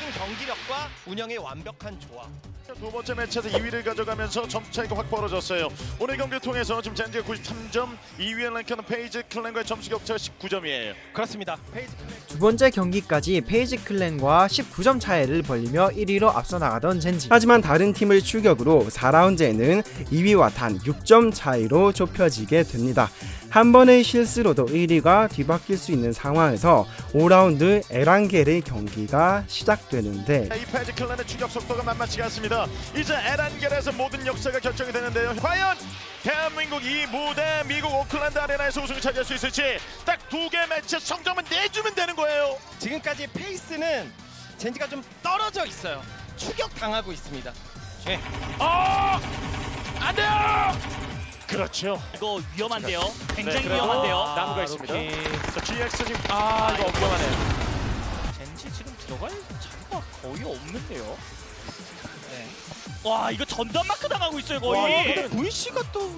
폭발적인 경기력과 운영의 완벽한 조합. 두 번째 매치에서 2위를 가져가면서 점수 차이가 확 벌어졌어요. 오늘 경기를 통해서 지금 젠지가 93점, 2위에 랭크하는 페이지 클랜과의 점수 격차가 19점이에요. 그렇습니다. 페이지 클랜 두 번째 경기까지 페이지 클랜과 19점 차이를 벌리며 1위로 앞서 나가던 젠지. 하지만 다른 팀을 추격으로 4라운드에는 2위와 단 6점 차이로 좁혀지게 됩니다. 한 번의 실수로도 1위가 뒤바뀔 수 있는 상황에서 5라운드 에란겔의 경기가 시작되는데 이 페이지 클랜의 추격 속도가 만만치가 않습니다. 이제 에란겔에서 모든 역사가 결정이 되는데요. 과연 대한민국 이 무대 미국 오클랜드 아레나에서 우승을 차지할 수 있을지 딱 두 개 매치 성적만 내주면 되는 거예요. 지금까지 페이스는 젠지가 좀 떨어져 있어요. 추격 당하고 있습니다. 네. 안 돼요. 그렇죠. 이거 위험한데요. 굉장히 그래도 위험한데요. 나무가 있습니다. 이렇게. 자, GX 지금 아 이거 위험하네요. 젠지 지금 들어갈 자리가 거의 없는데요. 네. 와 이거 전담 마크 당하고 있어요 거의. VC가 또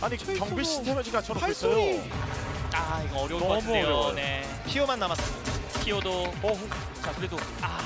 아니 경비 시스템을 지금 갖춰놓고 발소리. 있어요. 아 이거 어려울 너무 것 같은데요. 어려워요. 네. 피오만 남았습니다. 키오도. 어, 자 그래도 아.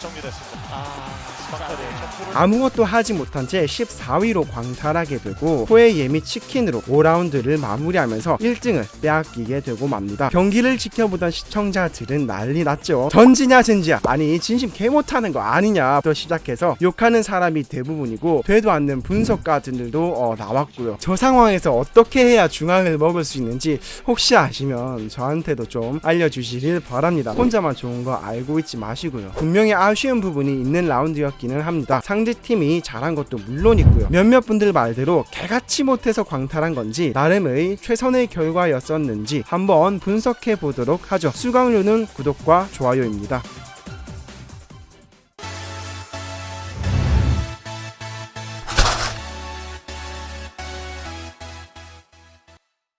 정리됐습니다. 아. 아무것도 하지 못한 채 14위로 광탈하게 되고 호의 예미 치킨으로 5라운드를 마무리하면서 1등을 빼앗기게 되고 맙니다. 경기를 지켜보던 시청자들은 난리 났죠. 전지냐 젠지야 아니 진심 개 못하는 거 아니냐부터 시작해서 욕하는 사람이 대부분이고 되도 않는 분석가들도 어, 나왔고요. 저 상황에서 어떻게 해야 중앙을 먹을 수 있는지 혹시 아시면 저한테도 좀 알려주시길 바랍니다. 혼자만 좋은 거 알고 있지 마시고요. 분명히 아쉬운 부분이 있는 라운드였기 는 합니다. 상대 팀이 잘한 것도 물론 있고요. 몇몇 분들 말대로 개같이 못해서 광탈한 건지 나름의 최선의 결과였었는지 한번 분석해 보도록 하죠. 수강료는 구독과 좋아요입니다.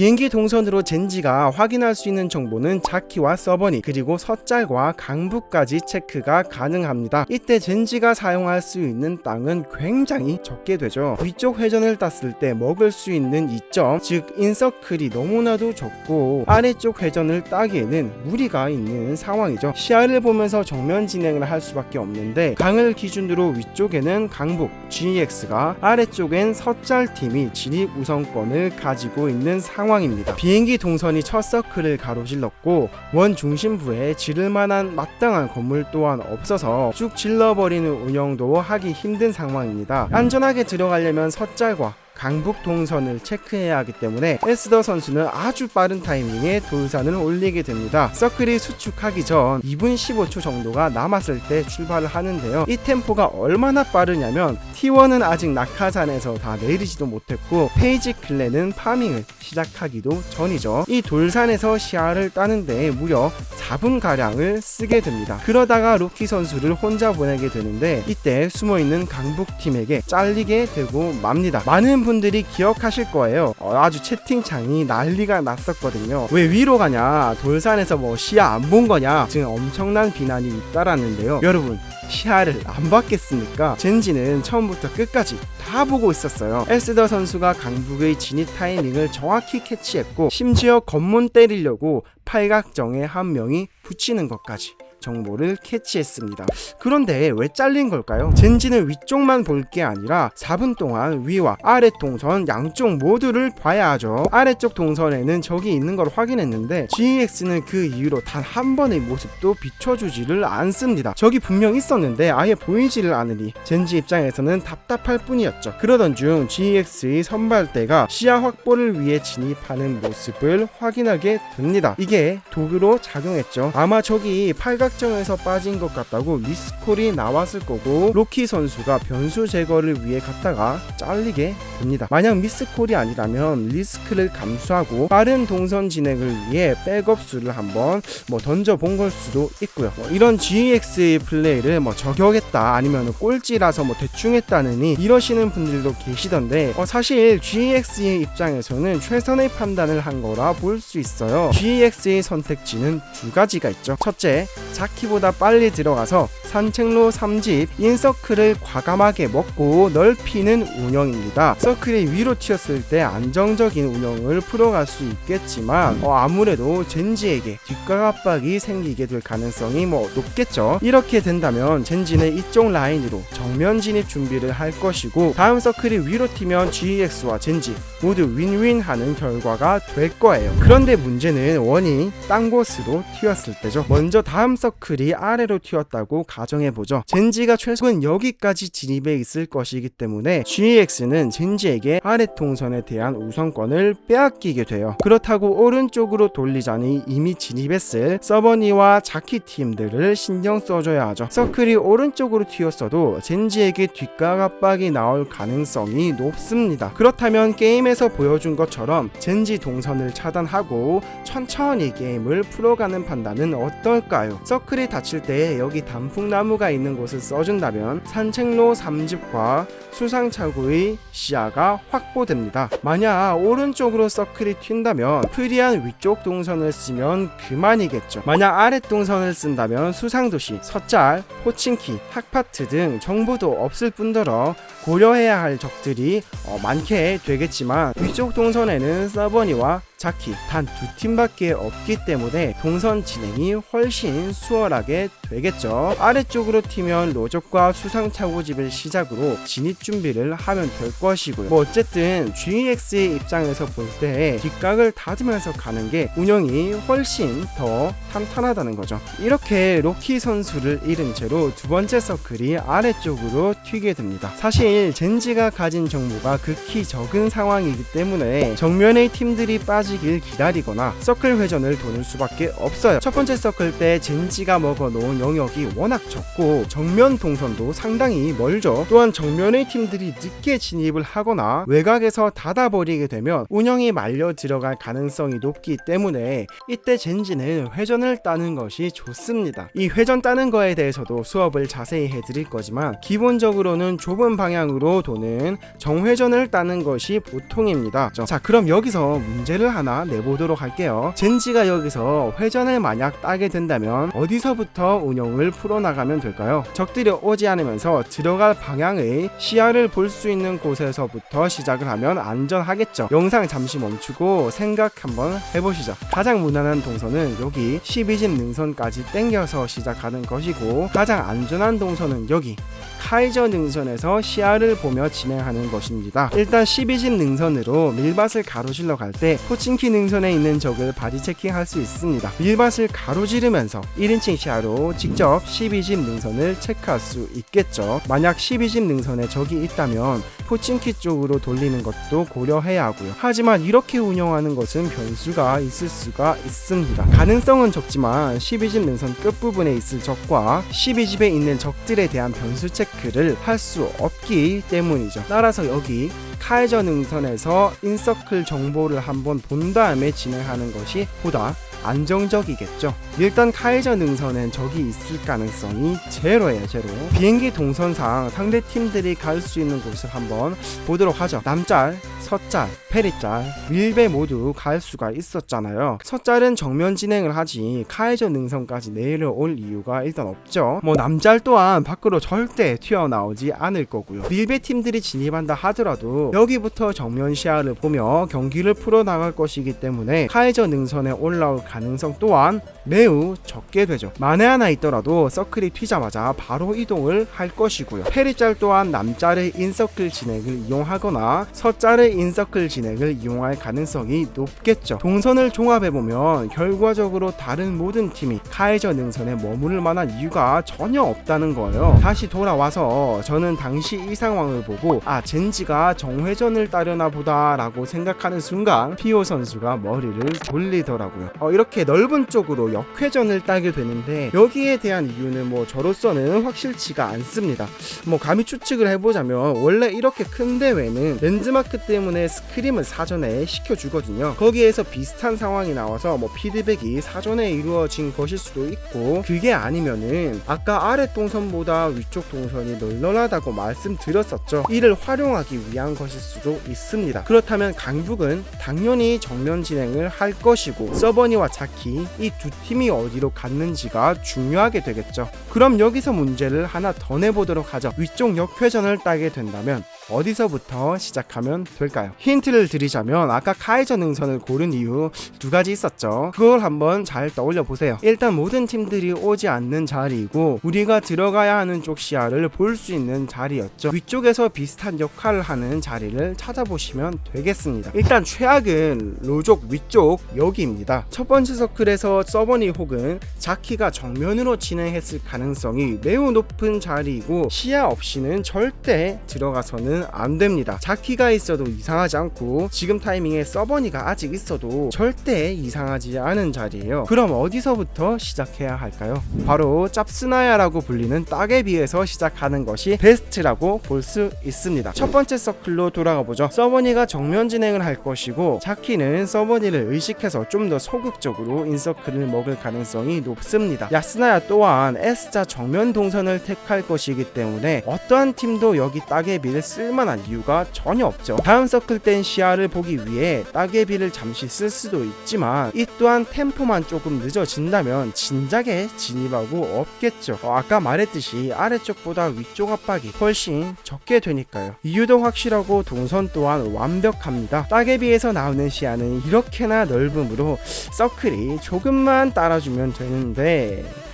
비행기 동선으로 젠지가 확인할 수 있는 정보는 자키와 서버니 그리고 서짤과 강북까지 체크가 가능합니다. 이때 젠지가 사용할 수 있는 땅은 굉장히 적게 되죠. 위쪽 회전을 땄을 때 먹을 수 있는 이점 즉 인서클이 너무나도 적고 아래쪽 회전을 따기에는 무리가 있는 상황이죠. 시야를 보면서 정면 진행을 할 수밖에 없는데 강을 기준으로 위쪽에는 강북 GX가 아래쪽엔 서짤 팀이 진입 우선권을 가지고 있는 상황 입니다. 비행기 동선이 첫 서클을 가로질렀고 원 중심부에 지를 만한 마땅한 건물 또한 없어서 쭉 질러버리는 운영도 하기 힘든 상황입니다. 안전하게 들어가려면 서짤과 강북 동선을 체크해야 하기 때문에 에스더 선수는 아주 빠른 타이밍에 돌산을 올리게 됩니다. 서클이 수축하기 전 2분 15초 정도가 남았을 때 출발을 하는데요. 이 템포가 얼마나 빠르냐면 T1은 아직 낙하산에서 다 내리지도 못했고 페이지 클랜은 파밍을 시작하기도 전이죠. 이 돌산에서 시야를 따는데 무려 4분 가량을 쓰게 됩니다. 그러다가 루키 선수를 혼자 보내게 되는데 이때 숨어있는 강북 팀에게 잘리게 되고 맙니다. 많은 분 들이 기억하실 거예요. 어, 아주 채팅창이 난리가 났었거든요. 왜 위로 가냐? 돌산에서 뭐 시야 안 본 거냐? 지금 엄청난 비난이 잇따랐는데요. 여러분 시야를 안 봤겠습니까? 젠지는 처음부터 끝까지 다 보고 있었어요. 에스더 선수가 강북의 진입 타이밍을 정확히 캐치했고 심지어 검문 때리려고 팔각정에 한 명이 붙이는 것까지 정보를 캐치했습니다. 그런데 왜 잘린 걸까요? 젠지는 위쪽만 볼 게 아니라 4분 동안 위와 아래 동선 양쪽 모두를 봐야 하죠. 아래쪽 동선에는 적이 있는 걸 확인했는데 GX는 그 이후로 단 한 번의 모습도 비춰주지를 않습니다. 적이 분명 있었는데 아예 보이지를 않으니 젠지 입장에서는 답답할 뿐이었죠. 그러던 중 GX의 선발대가 시야 확보를 위해 진입하는 모습을 확인하게 됩니다. 이게 도구로 작용했죠. 아마 적이 팔각 정에서 빠진 것 같다고 미스콜이 나왔을 거고 로키 선수가 변수 제거를 위해 갔다가 잘리게 됩니다. 만약 미스콜이 아니라면 리스크를 감수하고 빠른 동선 진행을 위해 백업 수를 한번 뭐 던져 본 걸 수도 있고요. 뭐 이런 GX의 플레이를 뭐 저격했다 아니면 꼴찌라서 뭐 대충 했다느니 이러시는 분들도 계시던데 어, 사실 GX의 입장에서는 최선의 판단을 한 거라 볼 수 있어요. GX의 선택지는 두 가지가 있죠. 첫째, 자키보다 빨리 들어가서 산책로 3집 인서클을 과감하게 먹고 넓히는 운영입니다. 서클이 위로 튀었을 때 안정적인 운영을 풀어갈 수 있겠지만 어, 아무래도 젠지에게 뒷각 압박이 생기게 될 가능성이 뭐 높겠죠. 이렇게 된다면 젠지는 이쪽 라인으로 정면 진입 준비를 할 것이고 다음 서클이 위로 튀면 GX와 젠지 모두 윈윈하는 결과가 될 거예요. 그런데 문제는 원이 딴 곳으로 튀었을 때죠. 먼저 다음 서클 이 아래로 튀었다고 가정해 보죠. 젠지가 최소한 여기까지 진입해 있을 것이기 때문에 GX는 젠지에게 아래 동선에 대한 우선권을 빼앗기게 돼요. 그렇다고 오른쪽으로 돌리자니 이미 진입했을 서버니와 자키 팀들을 신경 써줘야 하죠. 서클이 오른쪽으로 튀었어도 젠지에게 뒷각 압박이 나올 가능성이 높습니다. 그렇다면 게임에서 보여준 것처럼 젠지 동선을 차단하고 천천히 게임을 풀어가는 판단은 어떨까요? 서클이 닫힐 때 여기 단풍나무가 있는 곳을 써준다면 산책로 3집과 수상차고의 시야가 확보됩니다. 만약 오른쪽으로 서클이 튄다면 프리한 위쪽 동선을 쓰면 그만이겠죠. 만약 아래 동선을 쓴다면 수상도시, 서짤, 호칭키, 학파트 등 정보도 없을 뿐더러 고려해야 할 적들이 어, 많게 되겠지만 위쪽 동선에는 서버니와 자키 단 두 팀밖에 없기 때문에 동선 진행이 훨씬 수월하게 되겠죠. 아래쪽으로 튀면 로족과 수상차고집을 시작으로 진입 준비를 하면 될 것이고요. 뭐 어쨌든 GX의 입장에서 볼 때 뒷각을 다지면서 가는 게 운영이 훨씬 더 탄탄하다는 거죠. 이렇게 로키 선수를 잃은 채로 두 번째 서클이 아래쪽으로 튀게 됩니다. 사실 젠지가 가진 정보가 극히 적은 상황이기 때문에 정면의 팀들이 빠지길 기다리거나 서클 회전을 도는 수밖에 없어요. 첫 번째 서클 때 젠지가 먹어놓은 영역이 워낙 적고 정면 동선도 상당히 멀죠. 또한 정면의 팀들이 늦게 진입을 하거나 외곽에서 닫아버리게 되면 운영이 말려 들어갈 가능성이 높기 때문에 이때 젠지는 회전을 따는 것이 좋습니다. 이 회전 따는 거에 대해서도 수업을 자세히 해드릴 거지만 기본적으로는 좁은 방향으로 도는 정회전을 따는 것이 보통입니다. 자 그럼 여기서 문제를 하나 내보도록 할게요. 젠지가 여기서 회전을 만약 따게 된다면 어디서부터 운영을 풀어나가면 될까요? 적들이 오지 않으면서 들어갈 방향의 시야를 볼 수 있는 곳에서부터 시작을 하면 안전하겠죠. 영상 잠시 멈추고 생각 한번 해보시죠. 가장 무난한 동선은 여기 12집 능선까지 땡겨서 시작하는 것이고 가장 안전한 동선은 여기 카이저 능선에서 시야를 보며 진행하는 것입니다. 일단 12집 능선으로 밀밭을 가로질러 갈 때 포칭키 능선에 있는 적을 바디 체킹할 수 있습니다. 밀밭을 가로지르면서 1인칭 시야로 직접 12집 능선을 체크할 수 있겠죠. 만약 12집 능선에 적이 있다면 포칭키 쪽으로 돌리는 것도 고려해야 하고요. 하지만 이렇게 운영하는 것은 변수가 있을 수가 있습니다. 가능성은 적지만 12집 능선 끝부분에 있을 적과 12집에 있는 적들에 대한 변수 체크를 할 수 없기 때문이죠. 따라서 여기 카이저 능선에서 인서클 정보를 한번 본 다음에 진행하는 것이 보다 안정적이겠죠. 일단 카이저 능선엔 적이 있을 가능성이 제로예요, 제로. 비행기 동선상 상대 팀들이 갈 수 있는 곳을 한번 보도록 하죠. 남짤, 서짤, 페리짤, 밀배 모두 갈 수가 있었잖아요. 서짤은 정면 진행을 하지 카이저 능선까지 내려올 이유가 일단 없죠. 뭐 남짤 또한 밖으로 절대 튀어나오지 않을 거고요. 밀배 팀들이 진입한다 하더라도 여기부터 정면 시야를 보며 경기를 풀어나갈 것이기 때문에 카이저 능선에 올라올 가능성 또한 매우 적게 되죠. 만에 하나 있더라도 서클이 튀자마자 바로 이동을 할 것이고요. 페리짤 또한 남짤의 인서클 진행을 이용하거나 서짤의 인서클 진행을 이용할 가능성이 높겠죠. 동선을 종합해보면 결과적으로 다른 모든 팀이 카이저 능선에 머무를 만한 이유가 전혀 없다는 거예요. 다시 돌아와서 저는 당시 이 상황을 보고 아 젠지가 정회전을 따려나 보다 라고 생각하는 순간 피오 선수가 머리를 돌리더라고요. 어, 이렇게 넓은 쪽으로 역회전을 따게 되는데 여기에 대한 이유는 뭐 저로서는 확실치가 않습니다. 뭐 감히 추측을 해보자면 원래 이렇게 큰 대회는 랜드마크 때문에 때문에 스크림을 사전에 시켜주거든요. 거기에서 비슷한 상황이 나와서 뭐 피드백이 사전에 이루어진 것일 수도 있고 그게 아니면은 아까 아래 동선보다 위쪽 동선이 널널하다고 말씀드렸었죠. 이를 활용하기 위한 것일 수도 있습니다. 그렇다면 강북은 당연히 정면 진행을 할 것이고 서버니와 자키 이 두 팀이 어디로 갔는지가 중요하게 되겠죠. 그럼 여기서 문제를 하나 더 내보도록 하죠. 위쪽 역회전을 따게 된다면 어디서부터 시작하면 될까요? 힌트를 드리자면 아까 카이저 능선을 고른 이유 두 가지 있었죠. 그걸 한번 잘 떠올려 보세요. 일단 모든 팀들이 오지 않는 자리이고 우리가 들어가야 하는 쪽 시야를 볼 수 있는 자리였죠. 위쪽에서 비슷한 역할을 하는 자리를 찾아보시면 되겠습니다. 일단 최악은 로족 위쪽 여기입니다. 첫 번째 서클에서 서버니 혹은 자키가 정면으로 진행했을 가능성이 매우 높은 자리이고 시야 없이는 절대 들어가서는 안 됩니다. 자키가 있어도 이상하지 않고 지금 타이밍에 서버니가 아직 있어도 절대 이상하지 않은 자리예요. 그럼 어디서부터 시작해야 할까요? 바로 짭스나야라고 불리는 비해서 시작하는 것이 베스트라고 볼 수 있습니다. 첫 번째 서클로 돌아가 보죠. 서버니가 정면 진행을 할 것이고 자키는 서버니를 의식해서 좀 더 소극적으로 인서클을 먹을 가능성이 높습니다. 야스나야 또한 S자 정면 동선을 택할 것이기 때문에 어떠한 팀도 여기 따개비를 쓸 만한 이유가 전혀 없죠. 다음 서클 땐 시야를 보기 위해 따개비를 잠시 쓸 수도 있지만 이 또한 템포만 조금 늦어진다면 진작에 진입하고 없겠죠. 어, 아까 말했듯이 아래쪽보다 위쪽 압박이 훨씬 적게 되니까요. 이유도 확실하고 동선 또한 완벽합니다. 따개비에서 나오는 시야는 이렇게나 넓으므로 서클이 조금만 따라주면 되는데 어,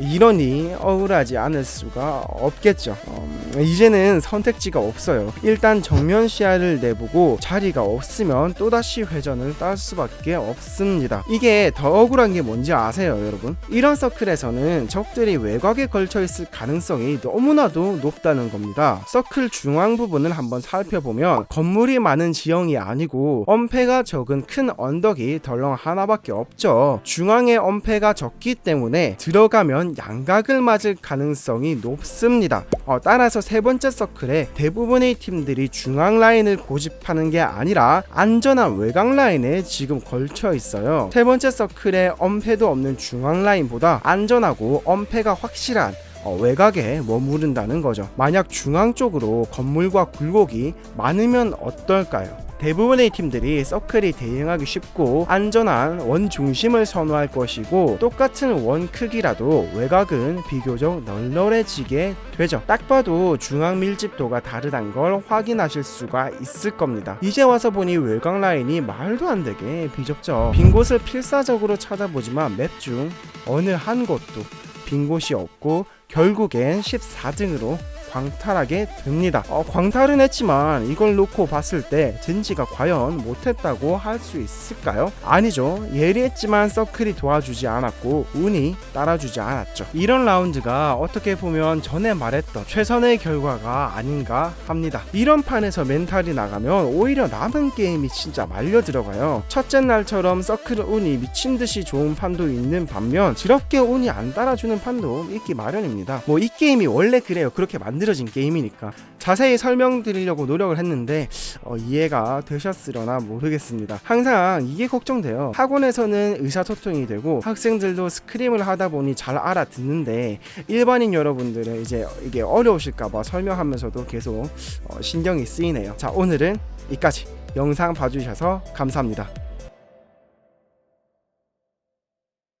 이러니 억울하지 않을 수가 없겠죠. 어, 이제는 선택지가 없어요. 일단 정면 시야를 내보고 자리가 없으면 또다시 회전을 딸 수밖에 없습니다. 이게 더 억울한 게 뭔지 아세요, 여러분? 이런 서클에서는 적들이 외곽에 걸쳐 있을 가능성이 너무나도 높다는 겁니다. 서클 중앙 부분을 한번 살펴보면 건물이 많은 지형이 아니고 엄폐가 적은 큰 언덕이 덜렁 하나밖에 없죠. 중앙에 엄폐가 적기 때문에 들어가면 양각을 맞을 가능성이 높습니다. 어, 따라서 세 번째 서클에 대부분의 팀들이 중앙 라인을 고집하는 게 아니라 안전한 외곽 라인에 지금 걸쳐 있어요. 세 번째 서클에 엄폐도 없는 중앙 라인보다 안전하고 엄폐가 확실한 어, 외곽에 머무른다는 거죠. 만약 중앙 쪽으로 건물과 굴곡이 많으면 어떨까요? 대부분의 팀들이 서클이 대응하기 쉽고 안전한 원 중심을 선호할 것이고 똑같은 원 크기라도 외곽은 비교적 널널해지게 되죠. 딱 봐도 중앙 밀집도가 다르단 걸 확인하실 수가 있을 겁니다. 이제 와서 보니 외곽 라인이 말도 안 되게 비좁죠. 빈 곳을 필사적으로 찾아보지만 맵 중 어느 한 곳도 빈 곳이 없고 결국엔 14등으로 광탈하게 됩니다. 어, 광탈은 했지만 이걸 놓고 봤을 때 젠지가 과연 못했다고 할 수 있을까요? 아니죠. 예리했지만 서클이 도와주지 않았고 운이 따라주지 않았죠. 이런 라운드가 어떻게 보면 전에 말했던 최선의 결과가 아닌가 합니다. 이런 판에서 멘탈이 나가면 오히려 남은 게임이 진짜 말려 들어가요. 첫째 날처럼 서클 운이 미친 듯이 좋은 판도 있는 반면 지럽게 운이 안 따라주는 판도 있기 마련입니다. 뭐 이 게임이 원래 그래요. 그렇게 만들어진 게임이니까 자세히 설명드리려고 노력을 했는데 어, 이해가 되셨으려나 모르겠습니다. 항상 이게 걱정돼요. 학원에서는 의사소통이 되고 학생들도 스크림을 하다 보니 잘 알아듣는데 일반인 여러분들은 이제 이게 어려우실까봐 설명하면서도 계속 어, 신경이 쓰이네요. 자 오늘은 이까지 영상 봐주셔서 감사합니다.